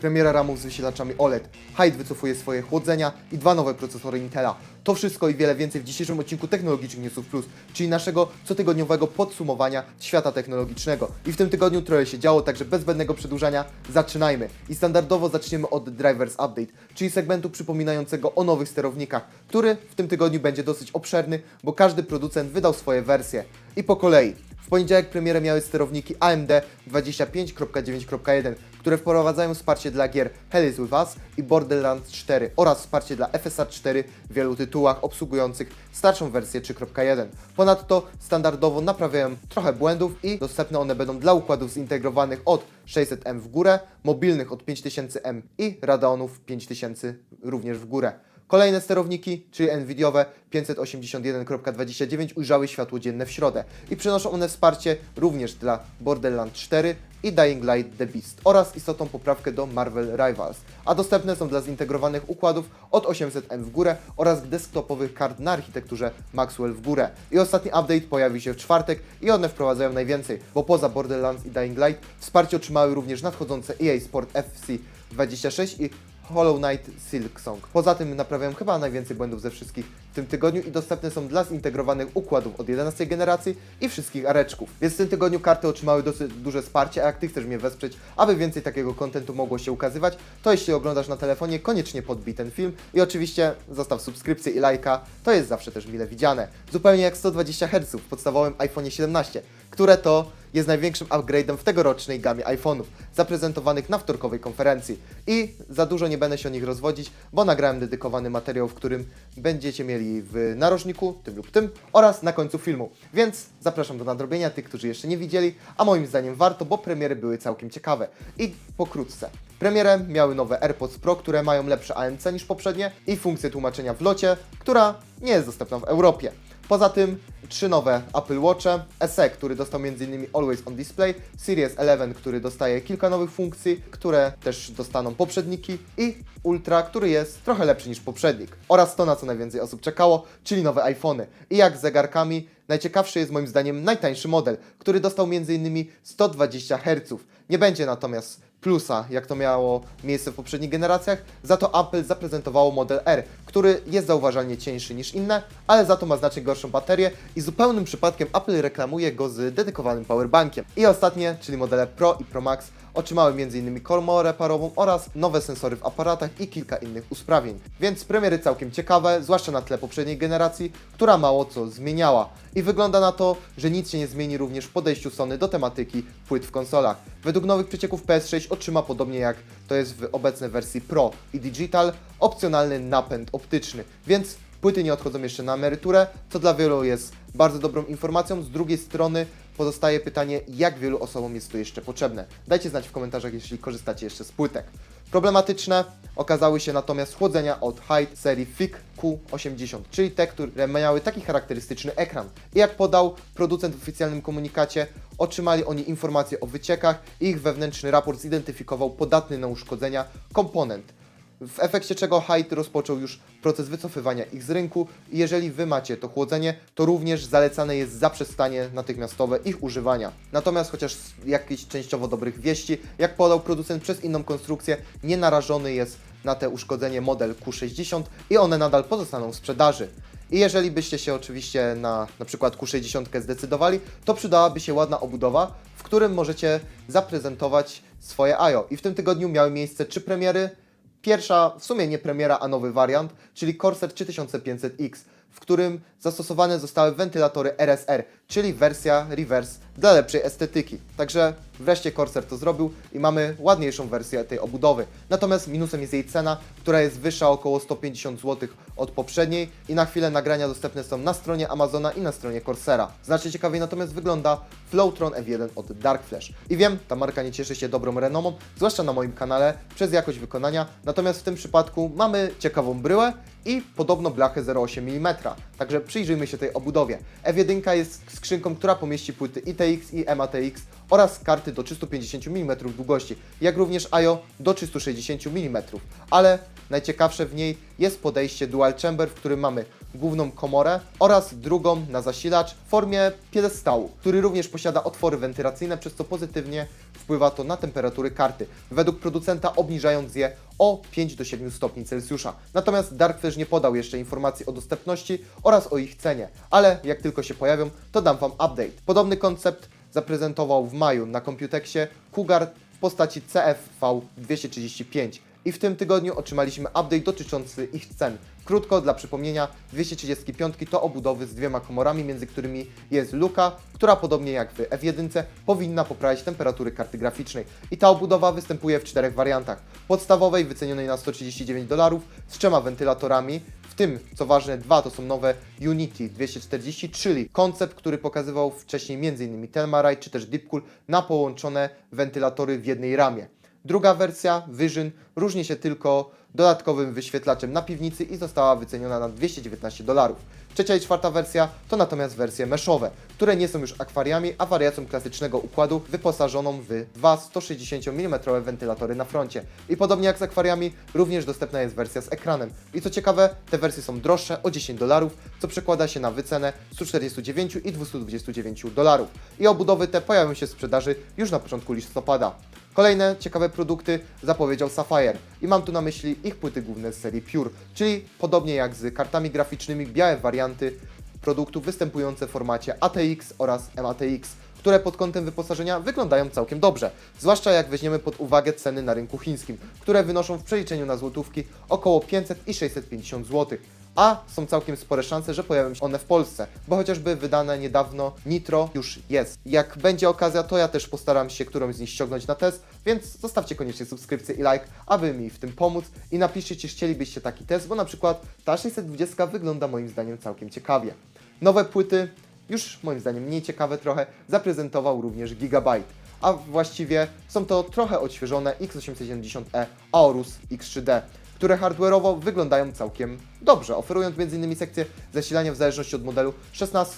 premiera ramów z wysielaczami OLED, Hyde wycofuje swoje chłodzenia i dwa nowe procesory Intela. To wszystko i wiele więcej w dzisiejszym odcinku Technologicznych Newsów Plus, czyli naszego cotygodniowego podsumowania świata technologicznego. I w tym tygodniu trochę się działo, także bez zbędnego przedłużania zaczynajmy. I standardowo zaczniemy od Drivers Update, czyli segmentu przypominającego o nowych sterownikach, który w tym tygodniu będzie dosyć obszerny, bo każdy producent wydał swoje wersje. I po kolei. W poniedziałek premierę miały sterowniki AMD 25.9.1, które wprowadzają wsparcie dla gier Hell is With Us i Borderlands 4 oraz wsparcie dla FSA 4 w wielu tytułach obsługujących starszą wersję 3.1. Ponadto standardowo naprawiają trochę błędów i dostępne one będą dla układów zintegrowanych od 600M w górę, mobilnych od 5000M i Radeonów 5000 również w górę. Kolejne sterowniki, czyli Nvidiowe 581.29 ujrzały światło dzienne w środę i przynoszą one wsparcie również dla Borderlands 4 i Dying Light The Beast oraz istotną poprawkę do Marvel Rivals, a dostępne są dla zintegrowanych układów od 800M w górę oraz desktopowych kart na architekturze Maxwell w górę. I ostatni update pojawi się w czwartek i one wprowadzają najwięcej, bo poza Borderlands i Dying Light wsparcie otrzymały również nadchodzące EA Sport FC 26 i Hollow Knight Silksong. Poza tym naprawiają chyba najwięcej błędów ze wszystkich w tym tygodniu i dostępne są dla zintegrowanych układów od 11 generacji i wszystkich areczków. Więc w tym tygodniu karty otrzymały dosyć duże wsparcie, a jak Ty chcesz mnie wesprzeć, aby więcej takiego kontentu mogło się ukazywać, to jeśli oglądasz na telefonie, koniecznie podbij ten film i oczywiście zostaw subskrypcję i lajka, to jest zawsze też mile widziane. Zupełnie jak 120 Hz w podstawowym iPhone 17, które to jest największym upgrade'em w tegorocznej gamie iPhone'ów, zaprezentowanych na wtorkowej konferencji. I za dużo nie będę się o nich rozwodzić, bo nagrałem dedykowany materiał, w którym będziecie mieli w narożniku, tym lub tym, oraz na końcu filmu. Więc zapraszam do nadrobienia tych, którzy jeszcze nie widzieli, a moim zdaniem warto, bo premiery były całkiem ciekawe. I pokrótce. Premierę miały nowe AirPods Pro, które mają lepsze ANC niż poprzednie i funkcję tłumaczenia w locie, która nie jest dostępna w Europie. Poza tym trzy nowe Apple Watche, SE, który dostał m.in. Always on Display, Series 11, który dostaje kilka nowych funkcji, które też dostaną poprzedniki i Ultra, który jest trochę lepszy niż poprzednik. Oraz to, na co najwięcej osób czekało, czyli nowe iPhony. I jak z zegarkami, najciekawszy jest moim zdaniem najtańszy model, który dostał m.in. 120 Hz. Nie będzie natomiast plusa, jak to miało miejsce w poprzednich generacjach, za to Apple zaprezentowało model R, który jest zauważalnie cieńszy niż inne, ale za to ma znacznie gorszą baterię i zupełnym przypadkiem Apple reklamuje go z dedykowanym powerbankiem. I ostatnie, czyli modele Pro i Pro Max, otrzymały m.in. kormorę parową oraz nowe sensory w aparatach i kilka innych usprawnień. Więc premiery całkiem ciekawe, zwłaszcza na tle poprzedniej generacji, która mało co zmieniała. I wygląda na to, że nic się nie zmieni również w podejściu Sony do tematyki płyt w konsolach. Według nowych przecieków PS6 otrzyma podobnie jak to jest w obecnej wersji Pro i Digital, opcjonalny napęd optyczny, więc płyty nie odchodzą jeszcze na emeryturę, co dla wielu jest bardzo dobrą informacją. Z drugiej strony pozostaje pytanie, jak wielu osobom jest to jeszcze potrzebne. Dajcie znać w komentarzach, jeśli korzystacie jeszcze z płytek. Problematyczne okazały się natomiast chłodzenia od Hyde serii FIC Q80, czyli te, które miały taki charakterystyczny ekran. I jak podał producent w oficjalnym komunikacie, otrzymali oni informacje o wyciekach i ich wewnętrzny raport zidentyfikował podatny na uszkodzenia komponent. W efekcie czego Hyde rozpoczął już proces wycofywania ich z rynku i jeżeli Wy macie to chłodzenie, to również zalecane jest zaprzestanie natychmiastowe ich używania. Natomiast chociaż jakichś częściowo dobrych wieści, jak podał producent przez inną konstrukcję, nie narażony jest na te uszkodzenie model Q60 i one nadal pozostaną w sprzedaży. I jeżeli byście się oczywiście na na przykład Q60 zdecydowali, to przydałaby się ładna obudowa, w którym możecie zaprezentować swoje IO. I w tym tygodniu miały miejsce trzy premiery, Pierwsza, w sumie nie premiera, a nowy wariant, czyli Corsair 3500X, w którym zastosowane zostały wentylatory RSR, czyli wersja reverse dla lepszej estetyki. Także wreszcie Corsair to zrobił i mamy ładniejszą wersję tej obudowy. Natomiast minusem jest jej cena, która jest wyższa około 150 zł od poprzedniej i na chwilę nagrania dostępne są na stronie Amazona i na stronie Corsera. Znacznie ciekawiej natomiast wygląda Flowtron F1 od Dark Flash. I wiem, ta marka nie cieszy się dobrą renomą, zwłaszcza na moim kanale, przez jakość wykonania, natomiast w tym przypadku mamy ciekawą bryłę i podobno blachę 0,8 mm. Także przyjrzyjmy się tej obudowie. F1 jest skrzynką, która pomieści płyty ITX i MATX oraz karty do 350 mm długości, jak również IO do 360 mm. Ale najciekawsze w niej jest podejście dual chamber, w którym mamy główną komorę oraz drugą na zasilacz w formie piedestału, który również posiada otwory wentylacyjne, przez co pozytywnie wpływa to na temperatury karty, według producenta obniżając je o 5 do 7 stopni Celsjusza. Natomiast Darkfish nie podał jeszcze informacji o dostępności oraz o ich cenie, ale jak tylko się pojawią, to dam Wam update. Podobny koncept zaprezentował w maju na Computexie Cougar w postaci CFV235 i w tym tygodniu otrzymaliśmy update dotyczący ich cen. Krótko, dla przypomnienia, 235 to obudowy z dwiema komorami, między którymi jest luka, która podobnie jak w F1 powinna poprawić temperatury karty graficznej. I ta obudowa występuje w czterech wariantach. Podstawowej wycenionej na 139 dolarów z trzema wentylatorami, w tym, co ważne, dwa to są nowe Unity 240, czyli koncept, który pokazywał wcześniej m.in. Telmarite czy też Deepcool na połączone wentylatory w jednej ramie. Druga wersja, Vision, różni się tylko dodatkowym wyświetlaczem na piwnicy i została wyceniona na 219 dolarów. Trzecia i czwarta wersja to natomiast wersje meszowe, które nie są już akwariami, a wariacją klasycznego układu wyposażoną w dwa 160 mm wentylatory na froncie. I podobnie jak z akwariami, również dostępna jest wersja z ekranem. I co ciekawe, te wersje są droższe o 10 dolarów, co przekłada się na wycenę 149 i 229 dolarów. I obudowy te pojawią się w sprzedaży już na początku listopada. Kolejne ciekawe produkty zapowiedział Sapphire i mam tu na myśli ich płyty główne z serii Pure, czyli podobnie jak z kartami graficznymi białe warianty produktów występujące w formacie ATX oraz MATX, które pod kątem wyposażenia wyglądają całkiem dobrze, zwłaszcza jak weźmiemy pod uwagę ceny na rynku chińskim, które wynoszą w przeliczeniu na złotówki około 500 i 650 zł. A są całkiem spore szanse, że pojawią się one w Polsce, bo chociażby wydane niedawno Nitro już jest. Jak będzie okazja, to ja też postaram się którąś z nich ściągnąć na test, więc zostawcie koniecznie subskrypcję i like, aby mi w tym pomóc i napiszcie, czy chcielibyście taki test, bo na przykład ta 620 wygląda moim zdaniem całkiem ciekawie. Nowe płyty, już moim zdaniem mniej ciekawe trochę, zaprezentował również Gigabyte. A właściwie są to trochę odświeżone X870E Aorus X3D, które hardware'owo wyglądają całkiem dobrze, oferując m.in. sekcję zasilania w zależności od modelu 16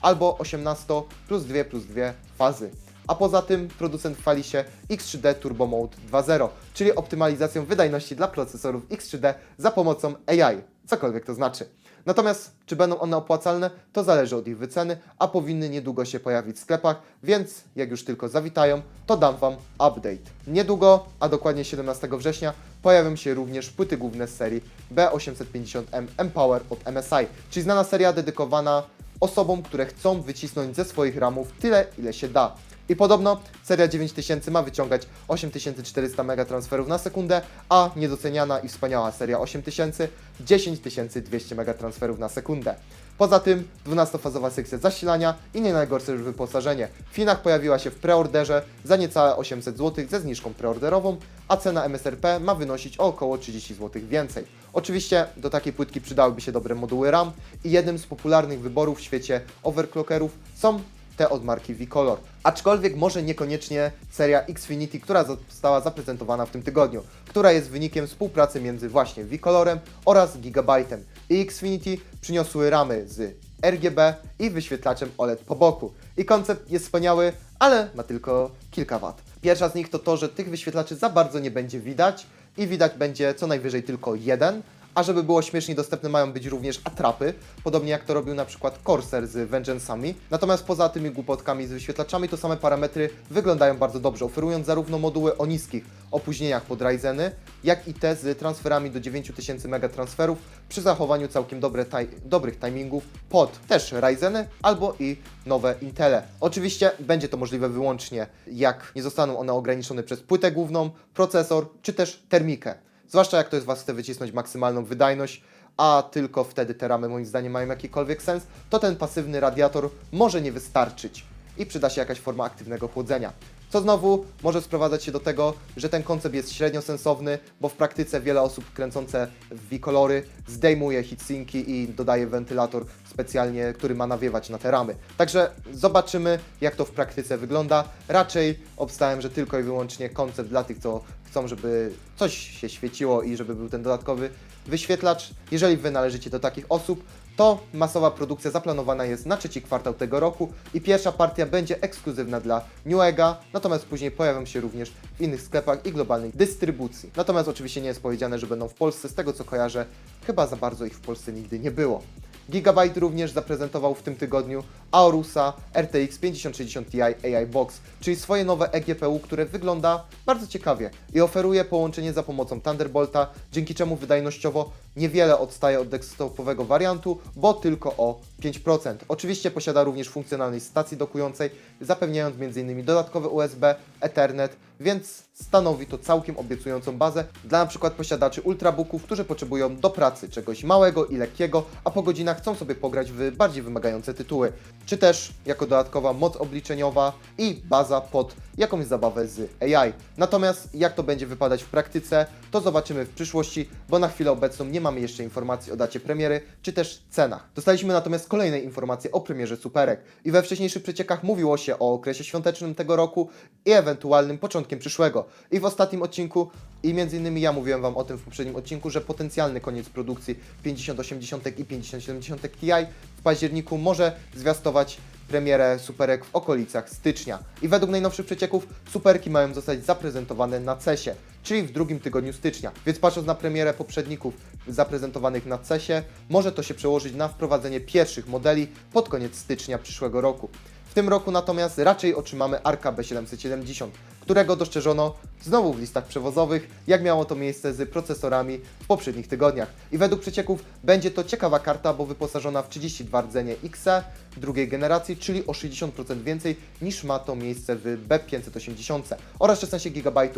albo 18 plus 2 plus 2 fazy. A poza tym producent chwali się X3D Turbo Mode 2.0, czyli optymalizacją wydajności dla procesorów X3D za pomocą AI, cokolwiek to znaczy. Natomiast czy będą one opłacalne, to zależy od ich wyceny, a powinny niedługo się pojawić w sklepach, więc jak już tylko zawitają, to dam Wam update. Niedługo, a dokładnie 17 września, pojawią się również płyty główne z serii B850M Empower od MSI, czyli znana seria dedykowana osobom, które chcą wycisnąć ze swoich ramów tyle, ile się da. I podobno seria 9000 ma wyciągać 8400 megatransferów na sekundę, a niedoceniana i wspaniała seria 8000 10200 megatransferów na sekundę. Poza tym 12-fazowa sekcja zasilania i nie najgorsze już wyposażenie. W Chinach pojawiła się w preorderze za niecałe 800 zł ze zniżką preorderową, a cena MSRP ma wynosić o około 30 zł więcej. Oczywiście do takiej płytki przydałyby się dobre moduły RAM i jednym z popularnych wyborów w świecie overclockerów są te od marki V-Color. Aczkolwiek może niekoniecznie seria Xfinity, która została zaprezentowana w tym tygodniu, która jest wynikiem współpracy między właśnie V-Colorem oraz Gigabyte'em. I Xfinity przyniosły ramy z RGB i wyświetlaczem OLED po boku. I koncept jest wspaniały, ale ma tylko kilka wad. Pierwsza z nich to to, że tych wyświetlaczy za bardzo nie będzie widać i widać będzie co najwyżej tylko jeden, a żeby było śmieszniej, dostępne mają być również atrapy, podobnie jak to robił na przykład Corsair z Vengeance'ami. Natomiast poza tymi głupotkami z wyświetlaczami, to same parametry wyglądają bardzo dobrze, oferując zarówno moduły o niskich opóźnieniach pod Ryzeny, jak i te z transferami do 9000 megatransferów przy zachowaniu całkiem dobre taj dobrych timingów pod też Ryzeny albo i nowe Intele. Oczywiście będzie to możliwe wyłącznie, jak nie zostaną one ograniczone przez płytę główną, procesor czy też termikę. Zwłaszcza jak ktoś z Was chce wycisnąć maksymalną wydajność, a tylko wtedy te ramy moim zdaniem mają jakikolwiek sens, to ten pasywny radiator może nie wystarczyć i przyda się jakaś forma aktywnego chłodzenia. Co znowu może sprowadzać się do tego, że ten koncept jest średnio sensowny, bo w praktyce wiele osób kręcące w V-kolory zdejmuje heatsinki i dodaje wentylator specjalnie, który ma nawiewać na te ramy. Także zobaczymy, jak to w praktyce wygląda. Raczej obstałem, że tylko i wyłącznie koncept dla tych, co chcą, żeby coś się świeciło i żeby był ten dodatkowy wyświetlacz. Jeżeli Wy należycie do takich osób, to masowa produkcja zaplanowana jest na trzeci kwartał tego roku i pierwsza partia będzie ekskluzywna dla Newega, natomiast później pojawią się również w innych sklepach i globalnej dystrybucji. Natomiast oczywiście nie jest powiedziane, że będą w Polsce, z tego co kojarzę, chyba za bardzo ich w Polsce nigdy nie było. Gigabyte również zaprezentował w tym tygodniu Aorusa RTX 5060 Ti AI Box, czyli swoje nowe eGPU, które wygląda bardzo ciekawie i oferuje połączenie za pomocą Thunderbolta, dzięki czemu wydajnościowo niewiele odstaje od desktopowego wariantu, bo tylko o 5%. Oczywiście posiada również funkcjonalność stacji dokującej, zapewniając m.in. dodatkowe USB, Ethernet, więc stanowi to całkiem obiecującą bazę dla przykład posiadaczy ultrabooków, którzy potrzebują do pracy czegoś małego i lekkiego, a po godzinach chcą sobie pograć w bardziej wymagające tytuły, czy też jako dodatkowa moc obliczeniowa i baza pod jakąś zabawę z AI. Natomiast jak to będzie wypadać w praktyce, to zobaczymy w przyszłości, bo na chwilę obecną nie mamy jeszcze informacji o dacie premiery, czy też cenach. Dostaliśmy natomiast kolejne informacje o premierze Superek i we wcześniejszych przeciekach mówiło się o okresie świątecznym tego roku i ewentualnym początkiem przyszłego. I w ostatnim odcinku, i między innymi ja mówiłem Wam o tym w poprzednim odcinku, że potencjalny koniec produkcji 5080 i 5070 Ti w październiku może zwiastować premierę superek w okolicach stycznia. I według najnowszych przecieków superki mają zostać zaprezentowane na CESie, czyli w drugim tygodniu stycznia. Więc patrząc na premierę poprzedników zaprezentowanych na CESie, może to się przełożyć na wprowadzenie pierwszych modeli pod koniec stycznia przyszłego roku. W tym roku natomiast raczej otrzymamy Arka B770, którego doszczerzono znowu w listach przewozowych, jak miało to miejsce z procesorami w poprzednich tygodniach. I według przecieków będzie to ciekawa karta, bo wyposażona w 32 rdzenie XE drugiej generacji, czyli o 60% więcej niż ma to miejsce w B580 oraz 16 GB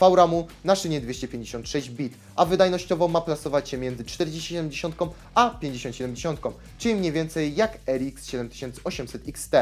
VRAMu na szynie 256 bit, a wydajnościowo ma plasować się między 4070 a 5070, czyli mniej więcej jak RX 7800 XT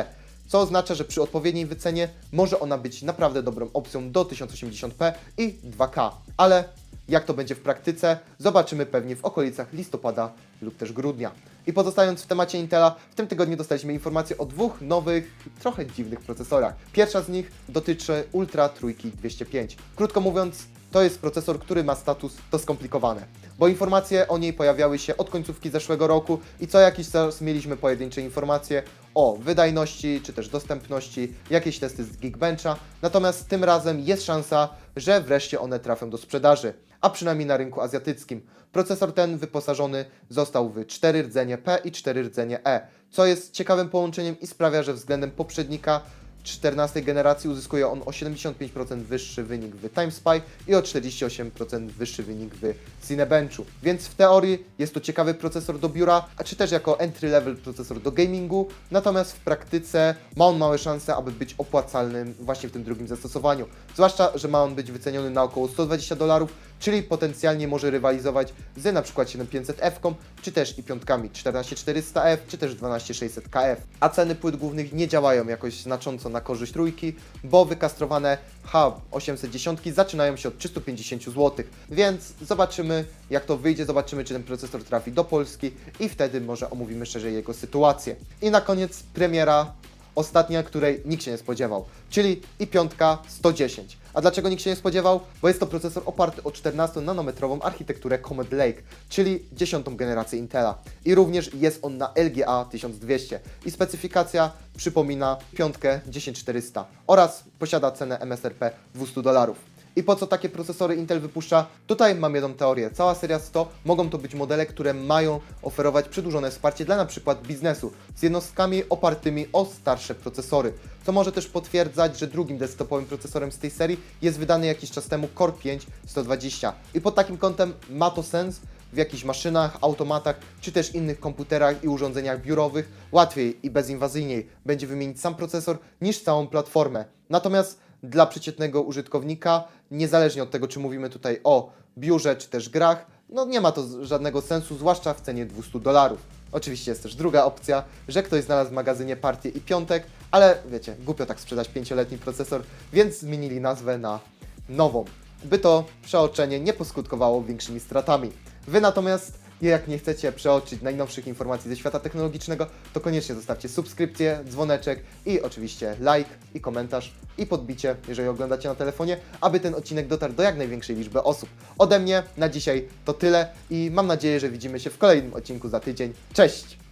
co oznacza, że przy odpowiedniej wycenie może ona być naprawdę dobrą opcją do 1080p i 2K. Ale jak to będzie w praktyce, zobaczymy pewnie w okolicach listopada lub też grudnia. I pozostając w temacie Intela, w tym tygodniu dostaliśmy informację o dwóch nowych, trochę dziwnych procesorach. Pierwsza z nich dotyczy Ultra Trójki 205. Krótko mówiąc, to jest procesor, który ma status to skomplikowane, bo informacje o niej pojawiały się od końcówki zeszłego roku i co jakiś czas mieliśmy pojedyncze informacje o wydajności czy też dostępności, jakieś testy z Geekbencha, natomiast tym razem jest szansa, że wreszcie one trafią do sprzedaży, a przynajmniej na rynku azjatyckim. Procesor ten wyposażony został w 4 rdzenie P i 4 rdzenie E, co jest ciekawym połączeniem i sprawia, że względem poprzednika 14 generacji uzyskuje on o 75% wyższy wynik w TimeSpy i o 48% wyższy wynik w Cinebenchu. Więc w teorii jest to ciekawy procesor do biura, a czy też jako entry level procesor do gamingu, natomiast w praktyce ma on małe szanse, aby być opłacalnym właśnie w tym drugim zastosowaniu. Zwłaszcza, że ma on być wyceniony na około 120 dolarów, czyli potencjalnie może rywalizować z przykład 7500F, czy też i piątkami 14400F, czy też 12600KF. A ceny płyt głównych nie działają jakoś znacząco na korzyść trójki, bo wykastrowane H810 zaczynają się od 350 zł. Więc zobaczymy jak to wyjdzie, zobaczymy czy ten procesor trafi do Polski i wtedy może omówimy szerzej jego sytuację. I na koniec premiera ostatnia, której nikt się nie spodziewał, czyli i piątka 110. A dlaczego nikt się nie spodziewał? Bo jest to procesor oparty o 14-nanometrową architekturę Comet Lake, czyli dziesiątą generację Intela. I również jest on na LGA 1200. I specyfikacja przypomina piątkę 10400 oraz posiada cenę MSRP 200 dolarów. I po co takie procesory Intel wypuszcza? Tutaj mam jedną teorię. Cała seria 100 mogą to być modele, które mają oferować przedłużone wsparcie dla przykład biznesu z jednostkami opartymi o starsze procesory. Co może też potwierdzać, że drugim desktopowym procesorem z tej serii jest wydany jakiś czas temu Core 5 120. I pod takim kątem ma to sens, w jakichś maszynach, automatach, czy też innych komputerach i urządzeniach biurowych łatwiej i bezinwazyjniej będzie wymienić sam procesor niż całą platformę. Natomiast dla przeciętnego użytkownika, niezależnie od tego, czy mówimy tutaj o biurze, czy też grach, no nie ma to żadnego sensu, zwłaszcza w cenie 200 dolarów. Oczywiście jest też druga opcja, że ktoś znalazł w magazynie partię i piątek, ale wiecie, głupio tak sprzedać pięcioletni procesor, więc zmienili nazwę na nową, by to przeoczenie nie poskutkowało większymi stratami. Wy natomiast, jak nie chcecie przeoczyć najnowszych informacji ze świata technologicznego, to koniecznie zostawcie subskrypcję, dzwoneczek i oczywiście like i komentarz i podbicie, jeżeli oglądacie na telefonie, aby ten odcinek dotarł do jak największej liczby osób. Ode mnie na dzisiaj to tyle i mam nadzieję, że widzimy się w kolejnym odcinku za tydzień. Cześć!